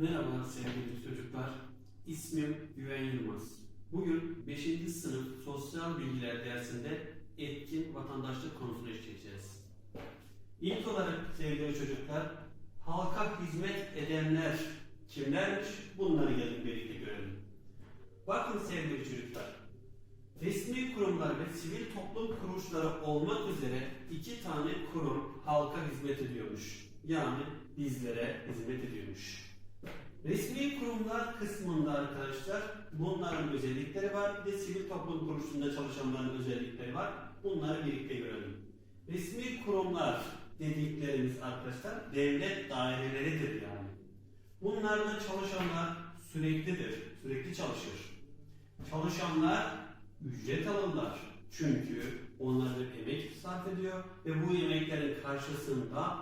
Merhaba sevgili çocuklar. İsmim Güven Yılmaz. Bugün 5. sınıf sosyal bilgiler dersinde etkin vatandaşlık konusunu işleyeceğiz. İlk olarak sevgili çocuklar, halka hizmet edenler kimlermiş? Bunları gelin birlikte görelim. Bakın sevgili çocuklar, resmi kurumlar ve sivil toplum kuruluşları olmak üzere iki tane kurum halka hizmet ediyormuş. Yani bizlere hizmet ediyormuş. Resmi kurumlar kısmında arkadaşlar bunların özellikleri var. Bir de sivil toplum kuruluşunda çalışanların özellikleri var. Bunları birlikte görelim. Resmi kurumlar dediklerimiz arkadaşlar devlet daireleridir yani. Bunlarda çalışanlar süreklidir, sürekli çalışır. Çalışanlar ücret alırlar. Çünkü onlar bir emek sarf ediyor ve bu emeklerin karşısında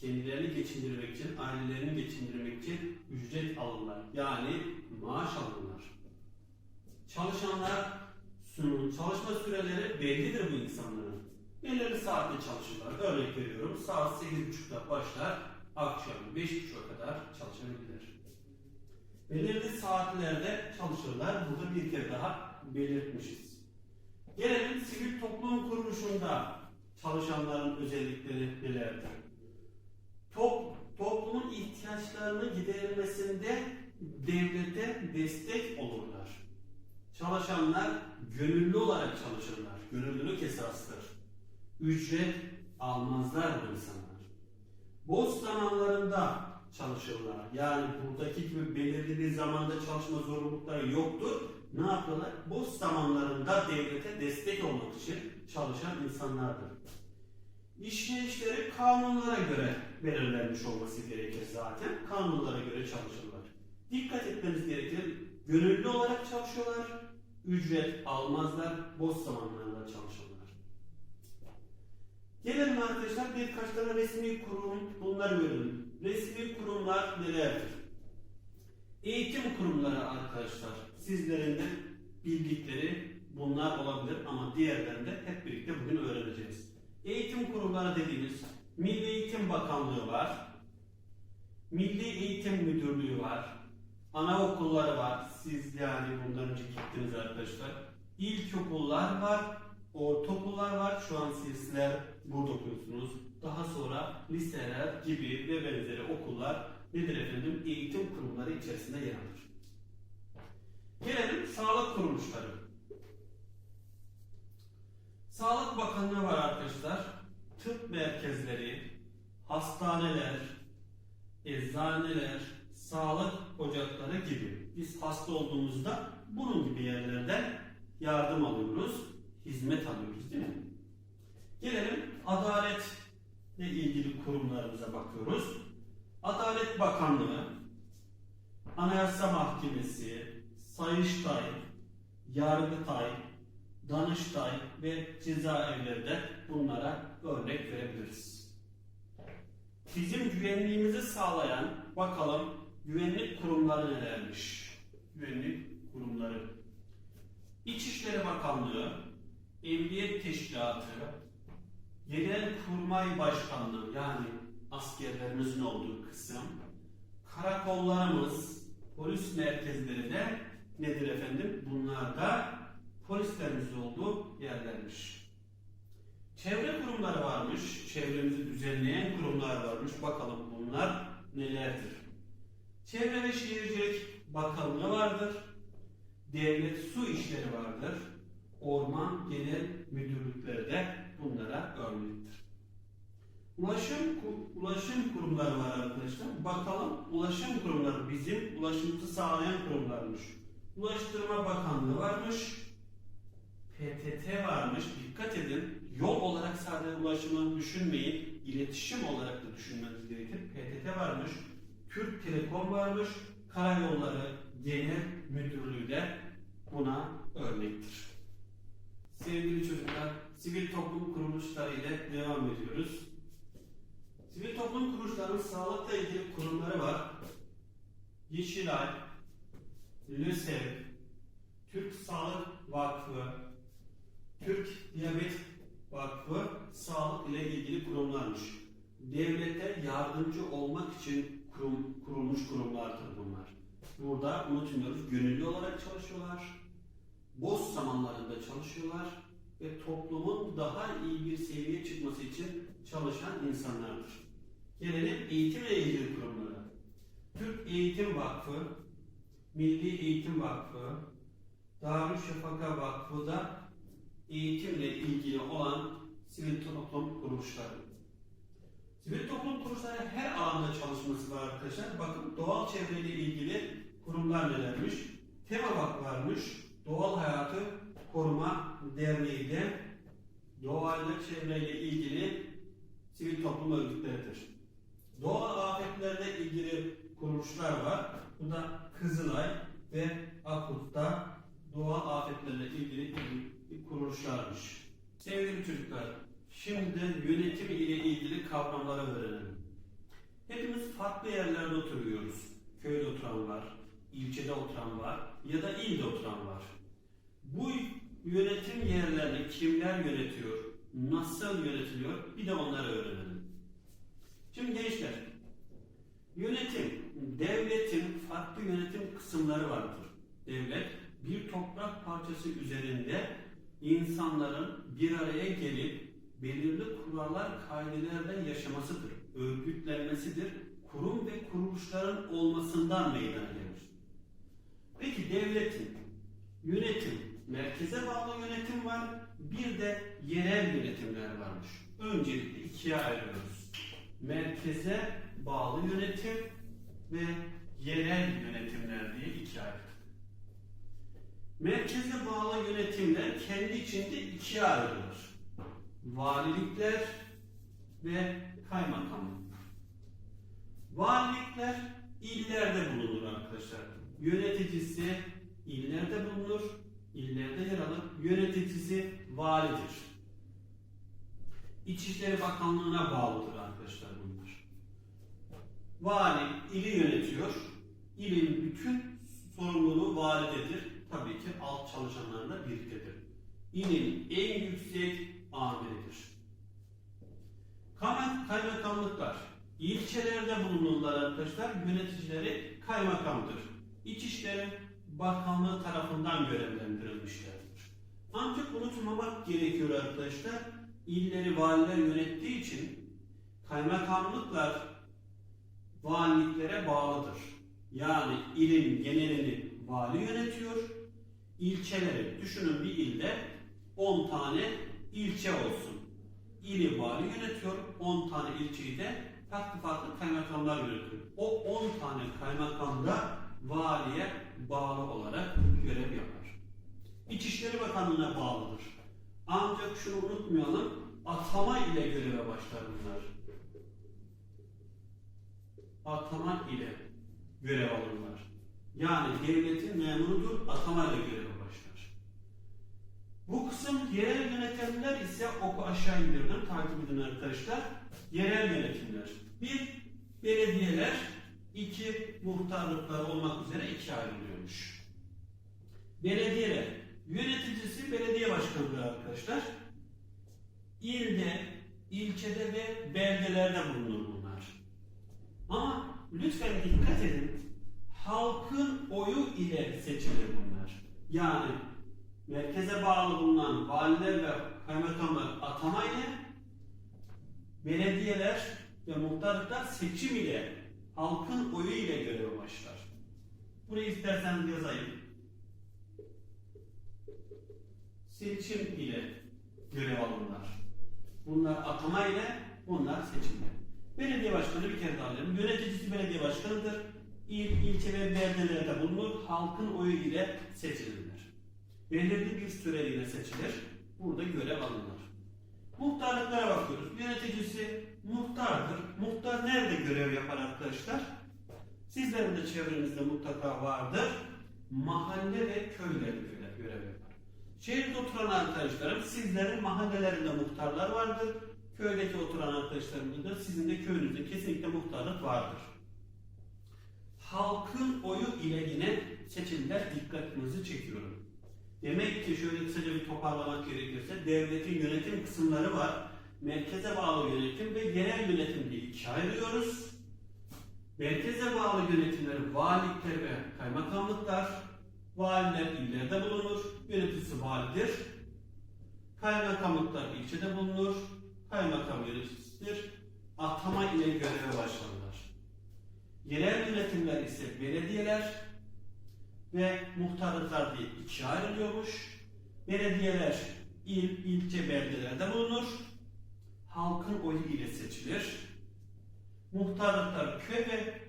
kendilerini geçindirmek için, ailelerini geçindirmek için ücret alırlar. Yani maaş alırlar. Çalışanlar çalışma süreleri bellidir bu insanların. Belirli saatte çalışırlar. Örnek veriyorum saat 8.30'da başlar, akşam 5.30'a kadar çalışabilirler. Belirli saatlerde çalışırlar. Burada bir kere daha belirtmişiz. Gelelim sivil toplum kuruluşunda çalışanların özellikleri nelerdir? Top, toplumun ihtiyaçlarını giderilmesinde devlete destek olurlar. Çalışanlar gönüllü olarak çalışırlar. Gönüllülük esastır. Ücret almazlar bu insanlar. Boş zamanlarında çalışırlar. Yani buradaki gibi belirli bir zamanda çalışma zorunlulukları yoktur. Ne yapıyorlar? Boş zamanlarında devlete destek olmak için çalışan insanlardır. İşleyişleri kanunlara göre belirlenmiş olması gerekir zaten. Kanunlara göre çalışırlar. Dikkat etmeniz gerekir. Gönüllü olarak çalışıyorlar. Ücret almazlar. Boş zamanlarında çalışırlar. Gelelim arkadaşlar birkaç tane resmi kurum bunları görelim. Resmi kurumlar nelerdir? Eğitim kurumları arkadaşlar. Sizlerin de bildikleri bunlar olabilir ama diğerlerini de hep birlikte bugün öğreneceğiz. Eğitim kurumları dediğimiz Milli Eğitim Bakanlığı var. Milli Eğitim Müdürlüğü var. Anaokulları var. Siz yani bundan önce gittiniz arkadaşlar. İlkokullar var. Ortaokullar var. Şu an sizler burada okuyorsunuz. Daha sonra liseler gibi ve benzeri okullar nedir efendim? Eğitim kurumları içerisinde yer alır. Gelelim sağlık kuruluşları. Sağlık Bakanlığı var arkadaşlar. Tıp merkezleri, hastaneler, eczaneler, sağlık ocakları gibi. Biz hasta olduğumuzda bunun gibi yerlerden yardım alıyoruz, hizmet alıyoruz değil mi? Gelelim adaletle ilgili kurumlarımıza bakıyoruz. Adalet Bakanlığı, Anayasa Mahkemesi, Sayıştay, Yargıtay, Danıştay ve cezaevleri bunlara örnek verebiliriz. Bizim güvenliğimizi sağlayan bakalım güvenlik kurumları nelermiş? Güvenlik kurumları. İçişleri Bakanlığı, Emniyet Teşkilatı, Genelkurmay Başkanlığı yani askerlerimizin olduğu kısım, karakollarımız, polis merkezleri de nedir efendim? Bunlar da polislerimizin olduğu yerlermiş. Çevre kurumları varmış, çevremizi düzenleyen kurumlar varmış. Bakalım bunlar nelerdir? Çevre ve Şehircilik Bakanlığı vardır. Devlet Su İşleri vardır. Orman Genel Müdürlükleri de bunlara örnektir. Ulaşım ulaşım kurumları var arkadaşlar. Bakalım ulaşım kurumları bizim ulaşımımızı sağlayan kurumlarmış. Ulaştırma Bakanlığı varmış. PTT varmış. Dikkat edin. Yol olarak sadece ulaşımı düşünmeyin. İletişim olarak da düşünmeniz gerekir. PTT varmış. Türk Telekom varmış. Karayolları Genel Müdürlüğü de buna örnektir. Sevgili çocuklar, sivil toplum kuruluşları ile devam ediyoruz. Sivil toplum kuruluşlarının sağlıkla ilgili kurumları var. Yeşilay, LÖSEV, Türk Sağlık Vakfı, Türk Diyabet Vakfı sağlık ile ilgili kurumlarmış. Devlete yardımcı olmak için kurum, kurulmuş kurumlardır. bunlar. Burada unutmuyoruz gönüllü olarak çalışıyorlar. Boş zamanlarında çalışıyorlar ve toplumun daha iyi bir seviyeye çıkması için çalışan insanlardır. Gelelim eğitimle ilgili kurumlara. Türk Eğitim Vakfı, Milli Eğitim Vakfı, Darüşşafaka Vakfı da eğitimle ilgili olan sivil toplum kuruluşları. Sivil toplum kuruluşları her alanda çalışması var arkadaşlar. Bakın doğal çevreyle ilgili kurumlar nelermiş? Tema Vakfı. Doğal Hayatı Koruma Derneği de doğayla çevreyle ilgili sivil toplum örgütleridir. Doğal afetlerle ilgili kuruluşlar var. Bu da Kızılay ve AKUT'ta doğal afetlerle ilgili kuruluşlarmış. Sevgili çocuklar, şimdi yönetim ile ilgili kavramları öğrenelim. Hepimiz farklı yerlerde oturuyoruz. Köyde oturan var, ilçede oturan var ya da ilde oturan var. Bu yönetim yerlerini kimler yönetiyor, nasıl yönetiliyor bir de onları öğrenelim. Şimdi gençler, yönetim, devletin farklı yönetim kısımları vardır. Devlet bir toprak parçası üzerinde insanların bir araya gelip belirli kurallar kaidelerden yaşamasıdır, örgütlenmesidir, kurum ve kuruluşların olmasından meydana gelir. Peki devletin yönetim, merkeze bağlı yönetim var, bir de yerel yönetimler varmış. Öncelikle ikiye ayırıyoruz. Merkeze bağlı yönetim ve yerel yönetimler diye ikiye ayırdık. Merkeze bağlı yönetimler kendi içinde ikiye ayrılır. Valilikler ve kaymakamlıklar. Valilikler illerde bulunur arkadaşlar. Yöneticisi illerde bulunur, illerde yer alır. Yöneticisi validir. İçişleri Bakanlığı'na bağlıdır arkadaşlar bunlar. Vali ili yönetiyor. İlin bütün sorumluluğu validedir. Tabii ki alt çalışanlarla birliktedir. İlin en yüksek amiridir. Kaymak, kaymakamlıklar. İlçelerde bulunurlar arkadaşlar. Yöneticileri kaymakamdır. İçişleri Bakanlığı tarafından görevlendirilmişlerdir. Ancak unutmamak gerekiyor arkadaşlar. İlleri valiler yönettiği için kaymakamlıklar valiliklere bağlıdır. Yani ilin genelini vali yönetiyor. İlçeleri düşünün bir ilde 10 tane ilçe olsun. İli vali yönetiyor, 10 tane ilçeyi de farklı farklı kaymakamlar yönetiyor. O 10 tane kaymakam da valiye bağlı olarak görev yapar. İçişleri Bakanlığı'na bağlıdır. Ancak şunu unutmayalım, atama ile göreve başlar bunlar. Atama ile görev alırlar. Yani devletin memurudur, atama ile göreve başlar. Bu kısım yerel yönetimler ise oku aşağı indirdim, takip edin arkadaşlar. Yerel yönetimler. Bir, belediyeler, iki muhtarlıklar olmak üzere ikiye ayrılıyormuş. Belediyeler, yöneticisi belediye başkanıdır arkadaşlar. İlde, ilçede ve beldelerde bulunur bunlar. Ama lütfen dikkat edin, halkın oyu ile seçilir bunlar. Yani merkeze bağlı bulunan valiler ve kaymakamlar atama ile, belediyeler ve muhtarlıklar seçim ile, halkın oyu ile göreve başlar. Burayı isterseniz yazayım. Seçim ile görev alırlar. Bunlar atama ile, bunlar seçim ile. Belediye başkanı bir kere daha alalım. Yöneticisi belediye başkanıdır. İl, ilçe ve beldelerde bulunur. Halkın oyu ile seçilirler. Belirli bir süreliğine seçilir. Burada görev alınır. Muhtarlıklara bakıyoruz. Yöneticisi muhtardır. Muhtar nerede görev yapar arkadaşlar? Sizlerin de çevrenizde mutlaka vardır. Mahalle ve köylerde görev yapar. Şehirde oturan arkadaşlarım sizlerin mahallelerinde muhtarlar vardır. Köydeki oturan arkadaşlarımın da sizin de köyünüzde kesinlikle muhtarlık vardır. Halkın oyu ile yine seçimler dikkatinizi çekiyorum. Demek ki şöyle kısaca bir toparlamak gerekirse devletin yönetim kısımları var. Merkeze bağlı yönetim ve yerel yönetim diye ikiye ayırıyoruz. Merkeze bağlı yönetimler valilikler ve kaymakamlıklar. Valiler illerde bulunur. Yöneticisi validir. Kaymakamlıklar ilçede bulunur. Kaymakam yöneticisidir. Atama ile göreve başlanırlar. Yerel yönetimler ise belediyeler ve muhtarlıklar diye ikiye ayrılıyormuş. Belediyeler il, ilçe, beldelerde bulunur. Halkın oyu ile seçilir. Muhtarlıklar köy ve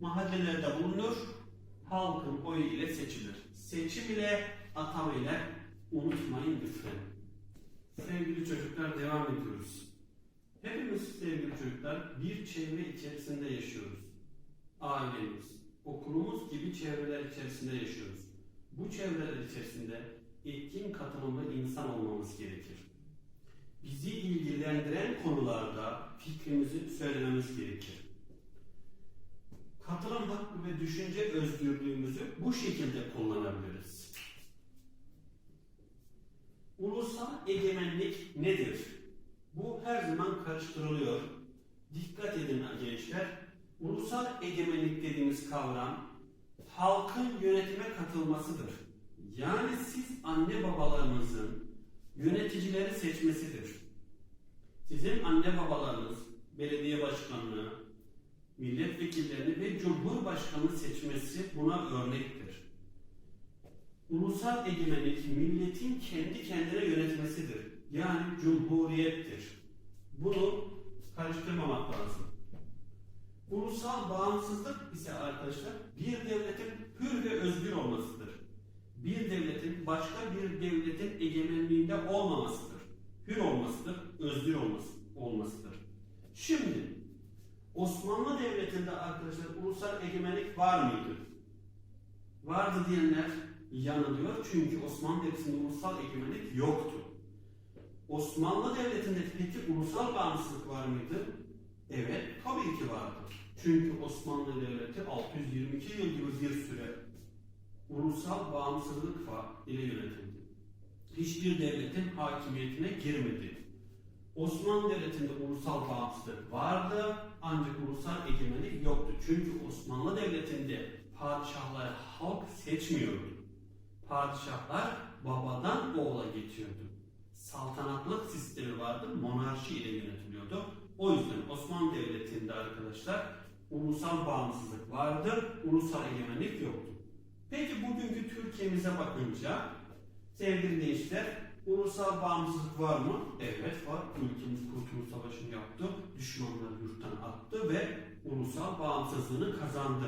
mahallelerde bulunur. Halkın oyu ile seçilir. Seçim ile atama ile unutmayın lütfen. Sevgili çocuklar devam ediyoruz. Hepimiz sevgili çocuklar bir çevre içerisinde yaşıyoruz. Ailemiz, okulumuz gibi çevreler içerisinde yaşıyoruz. Bu çevreler içerisinde etkin katılımlı insan olmamız gerekir. Bizi ilgilendiren konularda fikrimizi söylememiz gerekir. Katılım hakkı ve düşünce özgürlüğümüzü bu şekilde kullanabiliriz. Ulusal egemenlik nedir? Bu her zaman karıştırılıyor. Dikkat edin gençler. Ulusal egemenlik dediğimiz kavram halkın yönetime katılmasıdır. Yani siz anne babalarınızın yöneticileri seçmesidir. Sizin anne babalarınız belediye başkanlığı, milletvekillerini ve cumhurbaşkanı seçmesi buna örnektir. Ulusal egemenlik milletin kendi kendine yönetmesidir. Yani cumhuriyettir. Bunu karıştırmamak lazım. Ulusal bağımsızlık ise arkadaşlar bir devletin hür ve özgür olmasıdır. Bir devletin başka bir devletin egemenliğinde olmamasıdır. Hür olmasıdır, özgür olması, olmasıdır. Şimdi Osmanlı Devleti'nde arkadaşlar ulusal egemenlik var mıydı? Vardı diyenler yanılıyor çünkü Osmanlı Devleti'nde ulusal egemenlik yoktu. Osmanlı Devleti'nde peki ulusal bağımsızlık var mıydı? Evet, tabii ki vardı. Çünkü Osmanlı Devleti 622 yıl gibi bir süre ulusal bağımsızlık ile yönetildi. Hiçbir devletin hakimiyetine girmedi. Osmanlı Devleti'nde ulusal bağımsızlık vardı ancak ulusal egemenlik yoktu. Çünkü Osmanlı Devleti'nde padişahları halk seçmiyordu. Padişahlar babadan oğula geçiyordu. Saltanatlık sistemi vardı, monarşi ile yönetiliyordu. O yüzden Osmanlı Devleti'nde arkadaşlar ulusal bağımsızlık vardı, ulusal egemenlik yoktu. Peki bugünkü Türkiye'mize bakınca sevgili gençler ulusal bağımsızlık var mı? Evet var. Ülkemiz Kurtuluş Savaşı'nı yaptı. Düşmanları yurttan attı ve ulusal bağımsızlığını kazandı.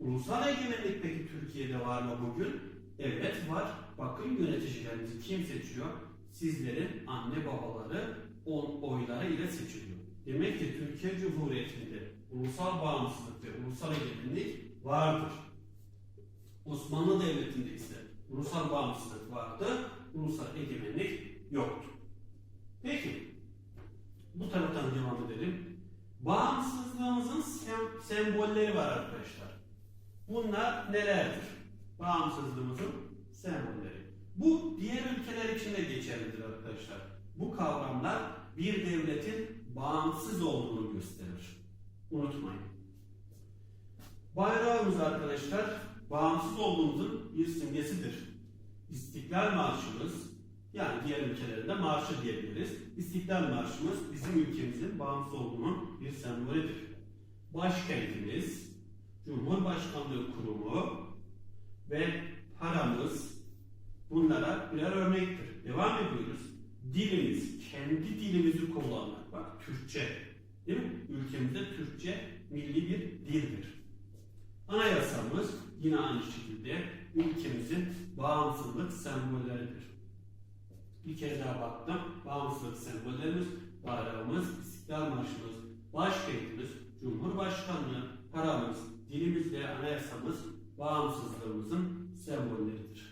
Ulusal egemenlik peki Türkiye'de var mı bugün? Evet var. Bakın yöneticilerimizi kim seçiyor? Sizlerin anne babaları on oyları ile seçiliyor. Demek ki Türkiye Cumhuriyeti'nde ulusal bağımsızlık ve ulusal egemenlik vardır. Osmanlı Devleti'nde ise ulusal bağımsızlık vardı, ulusal egemenlik yoktu. Peki, bu taraftan devam edelim. Bağımsızlığımızın sem- sembolleri var arkadaşlar. Bunlar nelerdir? Bağımsızlığımızın sembolleri. Bu diğer ülkeler için de geçerlidir arkadaşlar. Bu kavramlar bir devletin bağımsız olduğunu gösterir. Unutmayın. Bayrağımız arkadaşlar bağımsız olduğumuzun bir simgesidir. İstiklal Marşımız yani diğer ülkelerinde marşı diyebiliriz. İstiklal Marşımız bizim ülkemizin bağımsız olduğunun bir sembolüdür. Başkentimiz, Cumhurbaşkanlığı Kurumu ve paramız bunlara birer örnektir. Devam ediyoruz. Dilimiz, kendi dilimizi kullanmak. Bak Türkçe. Değil mi? Ülkemizde Türkçe milli bir dildir. Anayasamız yine aynı şekilde ülkemizin bağımsızlık sembolleridir. Bir kez daha baktım. Bağımsızlık sembollerimiz, bayrağımız, istiklal marşımız, başkentimiz, cumhurbaşkanlığı, paramız, dilimiz ve anayasamız bağımsızlığımızın sembolleridir.